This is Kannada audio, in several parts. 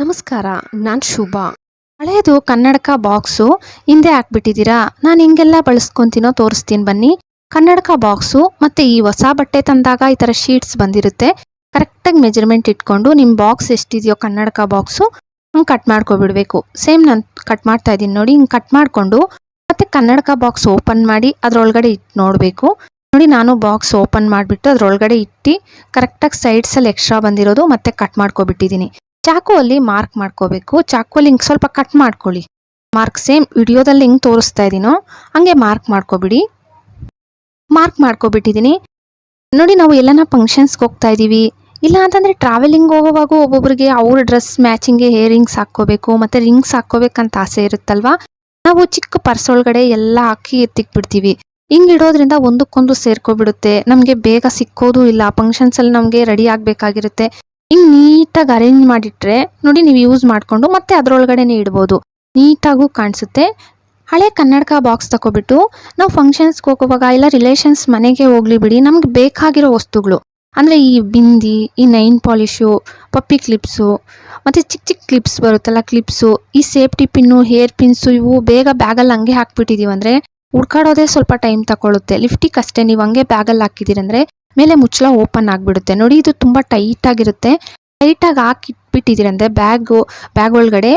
ನಮಸ್ಕಾರ, ನಾನು ಶುಭಾ. ಹಳೆಯದು ಕನ್ನಡಕ ಬಾಕ್ಸು, ಹಿಂದೆ ಹಾಕ್ಬಿಟ್ಟಿದ್ದೀರಾ? ನಾನು ಹಿಂಗೆಲ್ಲ ಬಳಸ್ಕೊತೀನೋ ತೋರಿಸ್ತೀನಿ ಬನ್ನಿ. ಕನ್ನಡಕ ಬಾಕ್ಸು ಮತ್ತು ಈ ಹೊಸ ಬಟ್ಟೆ ತಂದಾಗ ಈ ಥರ ಶೀಟ್ಸ್ ಬಂದಿರುತ್ತೆ. ಕರೆಕ್ಟಾಗಿ ಮೆಜರ್ಮೆಂಟ್ ಇಟ್ಕೊಂಡು ನಿಮ್ಮ ಬಾಕ್ಸ್ ಎಷ್ಟಿದೆಯೋ ಕನ್ನಡಕ ಬಾಕ್ಸು ಹಂಗೆ ಕಟ್ ಮಾಡ್ಕೊಬಿಡ್ಬೇಕು. ಸೇಮ್ ನಾನು ಕಟ್ ಮಾಡ್ತಾ ಇದ್ದೀನಿ ನೋಡಿ, ಹಿಂಗೆ ಕಟ್ ಮಾಡಿಕೊಂಡು ಮತ್ತು ಕನ್ನಡಕ ಬಾಕ್ಸ್ ಓಪನ್ ಮಾಡಿ ಅದರೊಳಗಡೆ ಇಟ್ಟು ನೋಡಬೇಕು. ನೋಡಿ, ನಾನು ಬಾಕ್ಸ್ ಓಪನ್ ಮಾಡಿಬಿಟ್ಟು ಅದರೊಳಗಡೆ ಇಟ್ಟು ಕರೆಕ್ಟಾಗಿ ಸೈಡ್ಸಲ್ಲಿ ಎಕ್ಸ್ಟ್ರಾ ಬಂದಿರೋದು ಮತ್ತೆ ಕಟ್ ಮಾಡ್ಕೊಬಿಟ್ಟಿದ್ದೀನಿ. ಚಾಕು ಅಲ್ಲಿ ಮಾರ್ಕ್ ಮಾಡ್ಕೋಬೇಕು. ಚಾಕು ಅಲ್ಲಿ ಹಿಂಗೆ ಸ್ವಲ್ಪ ಕಟ್ ಮಾಡ್ಕೊಳ್ಳಿ. ಮಾರ್ಕ್ ಸೇಮ್ ವಿಡಿಯೋದಲ್ಲಿ ಹಿಂಗೆ ತೋರಿಸ್ತಾ ಇದ್ದೀನೋ ಹಂಗೆ ಮಾರ್ಕ್ ಮಾಡ್ಕೊಬಿಡಿ. ಮಾರ್ಕ್ ಮಾಡ್ಕೊಬಿಟ್ಟಿದ್ದೀನಿ ನೋಡಿ ನಾವು ಎಲ್ಲನ ಫಂಕ್ಷನ್ಸ್ಗೆ ಹೋಗ್ತಾ ಇದ್ದೀವಿ ಇಲ್ಲ ಅಂತಂದರೆ ಟ್ರಾವೆಲಿಂಗ್ ಹೋಗೋವಾಗ ಒಬ್ಬೊಬ್ರಿಗೆ ಅವ್ರ ಡ್ರೆಸ್ ಮ್ಯಾಚಿಂಗ್ಗೆ ಹೇರಿಂಗ್ಸ್ ಹಾಕ್ಕೋಬೇಕು, ಮತ್ತು ರಿಂಗ್ಸ್ ಹಾಕ್ಕೋಬೇಕಂತ ಆಸೆ ಇರುತ್ತಲ್ವಾ? ನಾವು ಚಿಕ್ಕ ಪರ್ಸ್ ಒಳಗಡೆ ಎಲ್ಲ ಹಾಕಿ ಎತ್ತಿಕ್ಬಿಡ್ತೀವಿ. ಹಿಂಗೆ ಇಡೋದ್ರಿಂದ ಒಂದಕ್ಕೊಂದು ಸೇರ್ಕೊಬಿಡುತ್ತೆ. ನಮಗೆ ಬೇಗ ಸಿಕ್ಕೋದು ಇಲ್ಲ. ಫಂಕ್ಷನ್ಸಲ್ಲಿ ನಮಗೆ ರೆಡಿ ಆಗಬೇಕಾಗಿರುತ್ತೆ. ಹಿಂಗೆ ನೀಟಾಗಿ ಅರೇಂಜ್ ಮಾಡಿಟ್ರೆ ನೋಡಿ ನೀವು ಯೂಸ್ ಮಾಡಿಕೊಂಡು ಮತ್ತೆ ಅದರೊಳಗಡೆನೆ ಇಡ್ಬೋದು. ನೀಟಾಗೂ ಕಾಣಿಸುತ್ತೆ. ಹಳೆ ಕನ್ನಡಕ ಬಾಕ್ಸ್ ತಗೊಬಿಟ್ಟು ನಾವು ಫಂಕ್ಷನ್ಸ್ಗೆ ಹೋಗುವಾಗ ಇಲ್ಲ ರಿಲೇಷನ್ಸ್ ಮನೆಗೆ ಹೋಗ್ಲಿ ಬಿಡಿ, ನಮ್ಗೆ ಬೇಕಾಗಿರೋ ವಸ್ತುಗಳು. ಅಂದರೆ ಈ ಬಿಂದಿ, ಈ ನೈನ್ ಪಾಲಿಶು ಪಪ್ಪಿ ಕ್ಲಿಪ್ಸು ಮತ್ತು ಚಿಕ್ಕ ಚಿಕ್ಕ ಕ್ಲಿಪ್ಸ್ ಬರುತ್ತಲ್ಲ ಕ್ಲಿಪ್ಸು ಈ ಸೇಫ್ಟಿ ಪಿನ್ನು ಹೇರ್ ಪಿನ್ಸು ಇವು ಬೇಗ ಬ್ಯಾಗಲ್ಲಿ ಹಂಗೆ ಹಾಕ್ಬಿಟ್ಟಿದೀವಿ ಅಂದರೆ ಹುಡ್ಕಾಡೋದೇ ಸ್ವಲ್ಪ ಟೈಮ್ ತಗೊಳುತ್ತೆ. ಲಿಫ್ಟಿಗೆ ಅಷ್ಟೇ, ನೀವು ಹಂಗೆ ಬ್ಯಾಗಲ್ಲಿ ಹಾಕಿದ್ದೀರಂದ್ರೆ ಮೇಲೆ ಮುಚ್ಚಳ ಓಪನ್ ಆಗಿಬಿಡುತ್ತೆ. ನೋಡಿ, ಇದು ತುಂಬ ಟೈಟ್ ಆಗಿರುತ್ತೆ. ಟೈಟಾಗಿ ಹಾಕಿಟ್ಬಿಟ್ಟಿದ್ದೀರಂದರೆ ಬ್ಯಾಗು ಬ್ಯಾಗ್ ಒಳಗಡೆ.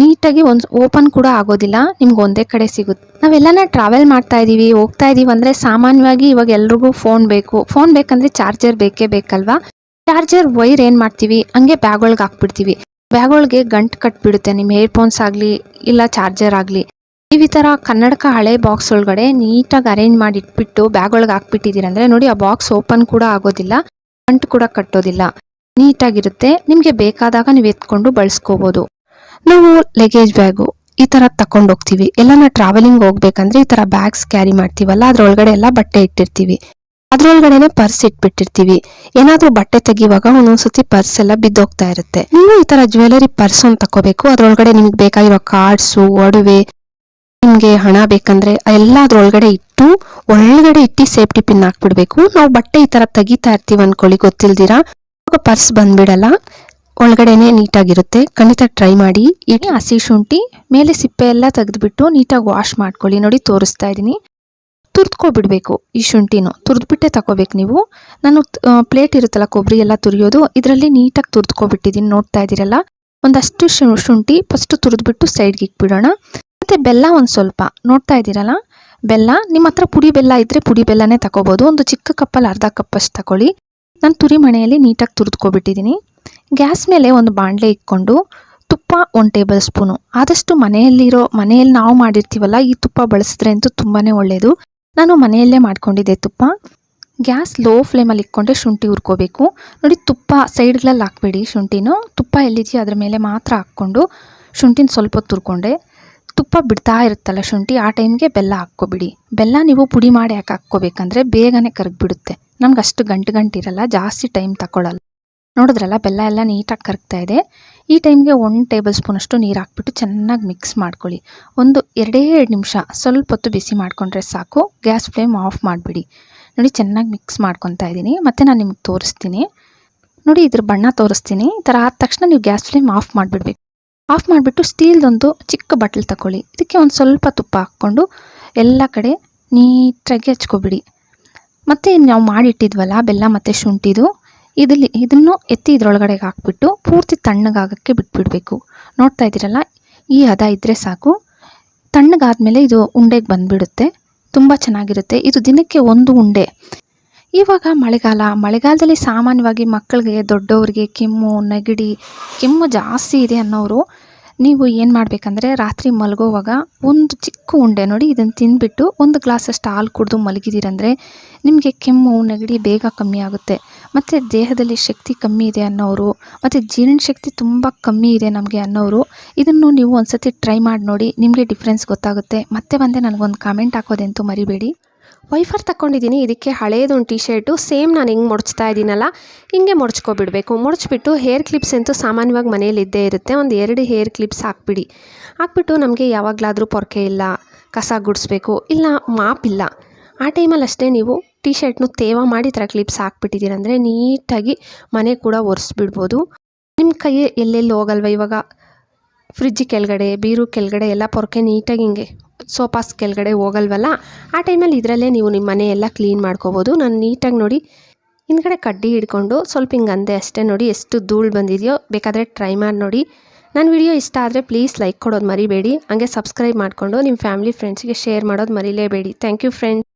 ನೀಟಾಗಿ ಒಂದು ಓಪನ್ ಕೂಡ ಆಗೋದಿಲ್ಲ. ನಿಮ್ಗೆ ಒಂದೇ ಕಡೆ ಸಿಗುತ್ತೆ. ನಾವೆಲ್ಲನ ಟ್ರಾವೆಲ್ ಮಾಡ್ತಾ ಇದ್ದೀವಿ ಹೋಗ್ತಾ ಇದ್ದೀವಿ ಅಂದರೆ ಸಾಮಾನ್ಯವಾಗಿ ಇವಾಗ ಎಲ್ರಿಗೂ ಫೋನ್ ಬೇಕು. ಫೋನ್ ಬೇಕಂದರೆ ಚಾರ್ಜರ್ ಬೇಕೇ ಬೇಕಲ್ವಾ? ಚಾರ್ಜರ್ ವೈರ್ ಏನು ಮಾಡ್ತೀವಿ? ಹಂಗೆ ಬ್ಯಾಗ್ ಒಳಗೆ ಹಾಕ್ಬಿಡ್ತೀವಿ. ಬ್ಯಾಗ್ ಒಳಗೆ ಗಂಟು ಕಟ್ಬಿಡುತ್ತೆ. ನಿಮ್ಮ ಏರ್ಫೋನ್ಸ್ ಆಗಲಿ, ಇಲ್ಲ ಚಾರ್ಜರ್ ಆಗಲಿ. ನೀವು ಈ ಥರ ಕನ್ನಡಕ ಹಳೆ ಬಾಕ್ಸ್ ಒಳಗಡೆ ನೀಟಾಗಿ ಅರೇಂಜ್ ಮಾಡಿ ಇಟ್ಬಿಟ್ಟು ಬ್ಯಾಗ್ ಒಳಗೆ ಹಾಕ್ಬಿಟ್ಟಿದ್ದೀರಂದ್ರೆ ನೋಡಿ ಆ ಬಾಕ್ಸ್ ಓಪನ್ ಕೂಡ ಆಗೋದಿಲ್ಲ ಫಂಟ್ ಕೂಡ ಕಟ್ಟೋದಿಲ್ಲ. ನೀಟಾಗಿರುತ್ತೆ, ನಿಮಗೆ ಬೇಕಾದಾಗ ನೀವು ಎತ್ಕೊಂಡು ಬಳಸ್ಕೋಬೋದು. ನಾವು ಲಗೇಜ್ ಬ್ಯಾಗು ಈ ಥರ ತಕೊಂಡು ಹೋಗ್ತೀವಿ. ಎಲ್ಲನ ಟ್ರಾವೆಲಿಂಗ್ ಹೋಗ್ಬೇಕಂದ್ರೆ ಈ ಥರ ಬ್ಯಾಗ್ಸ್ ಕ್ಯಾರಿ ಮಾಡ್ತೀವಲ್ಲ, ಅದ್ರೊಳಗಡೆ ಎಲ್ಲ ಬಟ್ಟೆ ಇಟ್ಟಿರ್ತೀವಿ. ಅದ್ರೊಳಗಡೆನೆ ಪರ್ಸ್ ಇಟ್ಬಿಟ್ಟಿರ್ತೀವಿ. ಏನಾದ್ರೂ ಬಟ್ಟೆ ತೆಗಿವಾಗ ಒಂದೊಂದ್ಸತಿ ಪರ್ಸ್ ಎಲ್ಲ ಬಿದ್ದೋಗ್ತಾ ಇರುತ್ತೆ. ನೀವು ಈ ತರ ಜ್ಯುವೆಲರಿ ಪರ್ಸ್ ಒಂದು ತಕೋಬೇಕು, ಅದ್ರೊಳಗಡೆ ನಿಮ್ಗೆ ಬೇಕಾಗಿರೋ ಕಾರ್ಡ್ಸು ಒಡವೆ ನಿಮ್ಗೆ ಹಣ ಬೇಕಂದ್ರೆ ಎಲ್ಲ ಅದ್ರೊಳಗಡೆ ಇಟ್ಟು ಒಳಗಡೆ ಇಟ್ಟು ಸೇಫ್ಟಿ ಪಿನ್ ಹಾಕ್ಬಿಡ್ಬೇಕು. ನಾವು ಬಟ್ಟೆ ಈ ತರ ತೆಗಿತಾ ಇರ್ತೀವಿ ಅನ್ಕೊಳ್ಳಿ, ಗೊತ್ತಿಲ್ದಿರಾ? ಪರ್ಸ್ ಬಂದ್ಬಿಡಲ್ಲ, ಒಳಗಡೆನೆ ನೀಟಾಗಿರುತ್ತೆ. ಖಂಡಿತ ಟ್ರೈ ಮಾಡಿ. ಇಡೀ, ಹಸಿ ಶುಂಠಿ, ಮೇಲೆ ಸಿಪ್ಪೆ ಎಲ್ಲ ತೆಗೆದ್ಬಿಟ್ಟು ನೀಟಾಗಿ ವಾಶ್ ಮಾಡ್ಕೊಳ್ಳಿ. ನೋಡಿ, ತೋರಿಸ್ತಾ ಇದ್ದೀನಿ. ತುರ್ದ್ಕೊಬಿಡ್ಬೇಕು ಈ ಶುಂಠಿನೂ. ತುರ್ದ್ಬಿಟ್ಟೆ ತಗೋಬೇಕು ನೀವು. ನಾನು ಪ್ಲೇಟ್ ಇರುತ್ತಲ್ಲ, ಕೊಬ್ಬರಿ ಎಲ್ಲ ತುರಿಯೋದು, ಇದರಲ್ಲಿ ನೀಟಾಗಿ ತುರ್ದ್ಕೊಬಿಟ್ಟಿದ್ದೀನಿ. ನೋಡ್ತಾ ಇದ್ದೀರಲ್ಲ? ಒಂದಷ್ಟು ಶುಂಠಿ ಫಸ್ಟ್ ತುರಿದ್ಬಿಟ್ಟು ಸೈಡ್ಗೆ ಇಕ್ಬಿಡೋಣ ಮತ್ತು ಬೆಲ್ಲ ಒಂದು ಸ್ವಲ್ಪ. ನೋಡ್ತಾ ಇದ್ದೀರಲ್ಲ? ಬೆಲ್ಲ, ನಿಮ್ಮ ಹತ್ರ ಪುಡಿ ಬೆಲ್ಲ ಇದ್ದರೆ ಪುಡಿ ಬೆಲ್ಲನೇ ತಗೋಬೋದು. ಒಂದು ಚಿಕ್ಕ ಕಪ್ಪಲ್ಲಿ ಅರ್ಧ ಕಪ್ಪಷ್ಟು ತಗೊಳ್ಳಿ. ನಾನು ತುರಿ ಮಣೆಯಲ್ಲಿ ನೀಟಾಗಿ ತುರಿದ್ಕೊಬಿಟ್ಟಿದ್ದೀನಿ. ಗ್ಯಾಸ್ ಮೇಲೆ ಒಂದು ಬಾಣಲೆ ಇಟ್ಕೊಂಡು ತುಪ್ಪ ಒಂದು ಟೇಬಲ್ ಸ್ಪೂನು. ಆದಷ್ಟು ಮನೆಯಲ್ಲಿರೋ, ಮನೆಯಲ್ಲಿ ನಾವು ಮಾಡಿರ್ತೀವಲ್ಲ, ಈ ತುಪ್ಪ ಬಳಸಿದ್ರೆ ಅಂತೂ ತುಂಬಾ ಒಳ್ಳೆಯದು ನಾನು ಮನೆಯಲ್ಲೇ ಮಾಡ್ಕೊಂಡಿದ್ದೆ ತುಪ್ಪ. ಗ್ಯಾಸ್ ಲೋ ಫ್ಲೇಮಲ್ಲಿ ಇಟ್ಕೊಂಡೆ ಶುಂಠಿ ಹುರ್ಕೋಬೇಕು. ನೋಡಿ, ತುಪ್ಪ ಸೈಡ್ಗಳಲ್ಲಿ ಹಾಕ್ಬೇಡಿ ಶುಂಠಿನೂ. ತುಪ್ಪ ಎಲ್ಲಿದೆಯೋ ಅದ್ರ ಮೇಲೆ ಮಾತ್ರ ಹಾಕ್ಕೊಂಡು ಶುಂಠಿನ ಸ್ವಲ್ಪ ಹೊತ್ತು ತುರ್ಕೊಂಡೆ. ತುಪ್ಪ ಬಿಡ್ತಾ ಇರುತ್ತಲ್ಲ ಶುಂಠಿ, ಆ ಟೈಮ್ಗೆ ಬೆಲ್ಲ ಹಾಕ್ಕೊಬಿಡಿ. ಬೆಲ್ಲ ನೀವು ಪುಡಿ ಮಾಡಿ ಯಾಕೆ ಹಾಕ್ಕೋಬೇಕಂದ್ರೆ ಬೇಗನೆ ಕರಗ್ಬಿಡುತ್ತೆ. ನಮ್ಗೆ ಅಷ್ಟು ಗಂಟು ಗಂಟಿರಲ್ಲ ಜಾಸ್ತಿ ಟೈಮ್ ತಗೊಳ್ಳಲ್ಲ ನೋಡಿದ್ರಲ್ಲ, ಬೆಲ್ಲ ಎಲ್ಲ ನೀಟಾಗಿ ಕರಗ್ತಾ ಇದೆ. ಈ ಟೈಮ್ಗೆ ಒನ್ ಟೇಬಲ್ ಸ್ಪೂನಷ್ಟು ನೀರು ಹಾಕ್ಬಿಟ್ಟು ಚೆನ್ನಾಗಿ ಮಿಕ್ಸ್ ಮಾಡ್ಕೊಳ್ಳಿ. ಒಂದು ಎರಡೇ ಎರಡು ನಿಮಿಷ ಸ್ವಲ್ಪ ಹೊತ್ತು ಬಿಸಿ ಮಾಡಿಕೊಂಡ್ರೆ ಸಾಕು. ಗ್ಯಾಸ್ ಫ್ಲೇಮ್ ಆಫ್ ಮಾಡಿಬಿಡಿ. ನೋಡಿ, ಚೆನ್ನಾಗಿ ಮಿಕ್ಸ್ ಮಾಡ್ಕೊತಾ ಇದ್ದೀನಿ. ಮತ್ತು ನಾನು ನಿಮ್ಗೆ ತೋರಿಸ್ತೀನಿ. ನೋಡಿ, ಇದ್ರ ಬಣ್ಣ ತೋರಿಸ್ತೀನಿ. ಈ ಥರ ಆದ ತಕ್ಷಣ ನೀವು ಗ್ಯಾಸ್ ಫ್ಲೇಮ್ ಆಫ್ ಮಾಡಿಬಿಡ್ಬೇಕು. ಆಫ್ ಮಾಡಿಬಿಟ್ಟು ಸ್ಟೀಲ್ದೊಂದು ಚಿಕ್ಕ ಬಟ್ಲು ತಗೊಳ್ಳಿ ಇದಕ್ಕೆ ಒಂದು ಸ್ವಲ್ಪ ತುಪ್ಪ ಹಾಕ್ಕೊಂಡು ಎಲ್ಲ ಕಡೆ ನೀಟಾಗಿ ಹಚ್ಕೊಬಿಡಿ. ಮತ್ತು ನಾವು ಮಾಡಿಟ್ಟಿದ್ವಲ್ಲ, ಬೆಲ್ಲ ಮತ್ತು ಶುಂಠಿದು ಇದಲ್ಲಿ ಇದನ್ನು ಎತ್ತಿ ಇದ್ರೊಳಗಡೆ ಹಾಕ್ಬಿಟ್ಟು ಪೂರ್ತಿ ತಣ್ಣಗಾಗಕ್ಕೆ ಬಿಟ್ಬಿಡಬೇಕು. ನೋಡ್ತಾ ಇದ್ದೀರಲ್ಲ, ಈ ಹದ ಇದ್ದರೆ ಸಾಕು. ತಣ್ಣಗಾದಮೇಲೆ ಇದು ಉಂಡೆಗೆ ಬಂದುಬಿಡುತ್ತೆ. ತುಂಬ ಚೆನ್ನಾಗಿರುತ್ತೆ. ಇದು ದಿನಕ್ಕೆ ಒಂದು ಉಂಡೆ. ಇವಾಗ ಮಳೆಗಾಲ. ಮಳೆಗಾಲದಲ್ಲಿ ಸಾಮಾನ್ಯವಾಗಿ ಮಕ್ಕಳಿಗೆ, ದೊಡ್ಡವ್ರಿಗೆ ಕೆಮ್ಮು, ನೆಗಡಿ, ಕೆಮ್ಮು ಜಾಸ್ತಿ ಇದೆ ಅನ್ನೋರು ನೀವು ಏನು ಮಾಡಬೇಕಂದ್ರೆ ರಾತ್ರಿ ಮಲಗೋವಾಗ ಒಂದು ಚಿಕ್ಕ ಉಂಡೆ ನೋಡಿ ಇದನ್ನು ತಿಂದುಬಿಟ್ಟು ಒಂದು ಗ್ಲಾಸಷ್ಟು ಹಾಲು ಕುಡಿದು ಮಲಗಿದ್ದೀರಂದರೆ ನಿಮಗೆ ಕೆಮ್ಮು, ನೆಗಡಿ ಬೇಗ ಕಮ್ಮಿ ಆಗುತ್ತೆ. ಮತ್ತು ದೇಹದಲ್ಲಿ ಶಕ್ತಿ ಕಮ್ಮಿ ಇದೆ ಅನ್ನೋರು, ಮತ್ತು ಜೀರ್ಣಶಕ್ತಿ ತುಂಬ ಕಮ್ಮಿ ಇದೆ ನಮಗೆ ಅನ್ನೋರು, ಇದನ್ನು ನೀವು ಒಂದ್ಸತಿ ಟ್ರೈ ಮಾಡಿ ನೋಡಿ ನಿಮಗೆ ಡಿಫ್ರೆನ್ಸ್ ಗೊತ್ತಾಗುತ್ತೆ. ಮತ್ತೆ ಬಂದೆ, ನನಗೊಂದು ಕಾಮೆಂಟ್ ಹಾಕೋದಂತೂ ಮರಿಬೇಡಿ. ವೈಫರ್ ತಗೊಂಡಿದ್ದೀನಿ ಇದಕ್ಕೆ ಹಳೇದೊಂದು ಟಿ ಶರ್ಟು ಸೇಮ್ ನಾನು ಹಿಂಗೆ ಮುಡ್ಚ್ತಾ ಇದ್ದೀನಲ್ಲ, ಹಿಂಗೆ ಮುಡ್ಚ್ಕೊಬಿಡ್ಬೇಕು ಮುಡ್ಚ್ಬಿಟ್ಟು ಹೇರ್ ಕ್ಲಿಪ್ಸ್ ಅಂತೂ ಸಾಮಾನ್ಯವಾಗಿ ಮನೆಯಲ್ಲಿದ್ದೇ ಇರುತ್ತೆ. ಒಂದು ಎರಡು ಹೇರ್ ಕ್ಲಿಪ್ಸ್ ಹಾಕ್ಬಿಡಿ. ಹಾಕ್ಬಿಟ್ಟು ನಮಗೆ ಯಾವಾಗಲಾದರೂ ಪೊರಕೆ ಇಲ್ಲ, ಕಸ ಗುಡಿಸ್ಬೇಕು, ಇಲ್ಲ ಮಾಪಿಲ್ಲ ಆ ಟೈಮಲ್ಲಿ ಅಷ್ಟೇ ನೀವು ಟಿ ಶರ್ಟ್ನು ತೇವ ಮಾಡಿ ಥರ ಕ್ಲಿಪ್ಸ್ ಹಾಕ್ಬಿಟ್ಟಿದ್ದೀರಂದರೆ ನೀಟಾಗಿ ಮನೆ ಕೂಡ ಒರೆಸ್ಬಿಡ್ಬೋದು. ನಿಮ್ಮ ಕೈ ಎಲ್ಲೆಲ್ಲಿ ಹೋಗಲ್ವ ಇವಾಗ? ಫ್ರಿಜ್ ಕೆಳಗಡೆ, ಬೀರು ಕೆಳಗಡೆ, ಎಲ್ಲ ಪೊರಕೆ ನೀಟಾಗಿ ಹಿಂಗೆ ಸೋಫಾಸ್ ಕೆಳಗಡೆ ಹೋಗಲ್ವಲ್ಲ? ಆ ಟೈಮಲ್ಲಿ ಇದರಲ್ಲೇ ನೀವು ನಿಮ್ಮ ಮನೆ ಎಲ್ಲ ಕ್ಲೀನ್ ಮಾಡ್ಕೋಬೋದು. ನಾನು ನೀಟಾಗಿ ನೋಡಿ ಹಿಂದ್ಗಡೆ ಕಡ್ಡಿ ಹಿಡ್ಕೊಂಡು ಸ್ವಲ್ಪ ಹಿಂಗೆ ಅಂದೆ ಅಷ್ಟೇ ನೋಡಿ ಎಷ್ಟು ಧೂಳು ಬಂದಿದೆಯೋ. ಬೇಕಾದರೆ ಟ್ರೈ ಮಾಡಿ ನೋಡಿ. ನನ್ನ ವಿಡಿಯೋ ಇಷ್ಟ ಆದರೆ ಪ್ಲೀಸ್ ಲೈಕ್ ಕೊಡೋದು ಮರಿಬೇಡಿ. ಹಂಗೆ ಸಬ್ಸ್ಕ್ರೈಬ್ ಮಾಡಿಕೊಂಡು ನಿಮ್ಮ ಫ್ಯಾಮಿಲಿ, ಫ್ರೆಂಡ್ಸ್ಗೆ ಶೇರ್ ಮಾಡೋದು ಮರಿಲೇಬೇಡಿ. Thank you friends.